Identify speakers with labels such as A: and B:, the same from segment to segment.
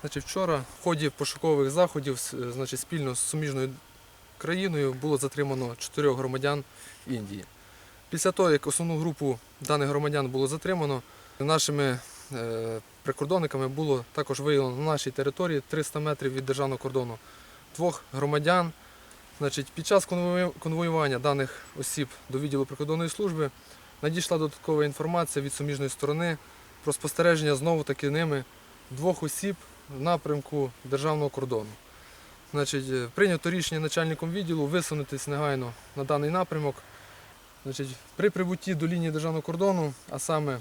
A: Значить, вчора в ході пошукових заходів е, значить, спільно з суміжною країною було затримано чотирьох громадян Індії. Після того, як основну групу даних громадян було затримано, нашими е, прикордонниками було також виявлено на нашій території 300 метрів від державного кордону двох громадян. Значить, під час конвоювання даних осіб до відділу прикордонної служби надійшла додаткова інформація від суміжної сторони про спостереження знову таки ними двох осіб в напрямку державного кордону. Значить, е, прийнято рішення начальником відділу висунутись негайно на даний напрямок. Значить, при прибутті до лінії державного кордону, а саме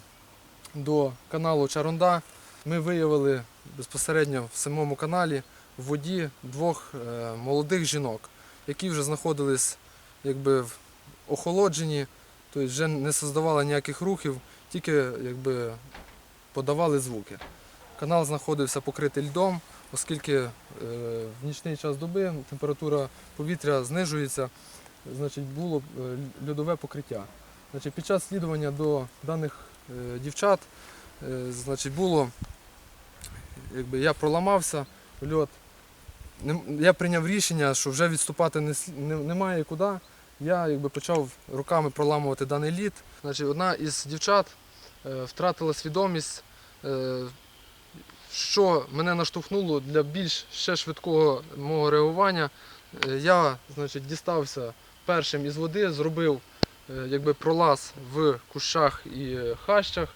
A: до каналу Чарунда, ми виявили безпосередньо в самому каналі в воді двох е, молодих жінок, які вже знаходились якби, в охолодженні, тобто вже не создавали ніяких рухів, тільки якби, подавали звуки. Канал знаходився покритий льдом, оскільки е, в нічний час доби температура повітря знижується, значить було е, льодове покриття. Значить, під час слідування до даних е, дівчат значить, було, якби я проламався в льод. Я прийняв рішення, що вже відступати не, не- немає куди. Я якби, почав руками проламувати даний лід. Значить, одна із дівчат втратила свідомість, що мене наштовхнуло для більш ще швидкого мого реагування. Е, я значить, дістався першим із води, зробив е, якби, пролаз в кущах і хащах.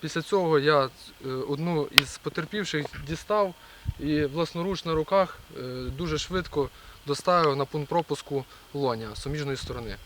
A: Після цього я е, одну із потерпівших дістав і власноруч на руках дуже швидко доставив на пункт пропуску Лоня суміжної сторони.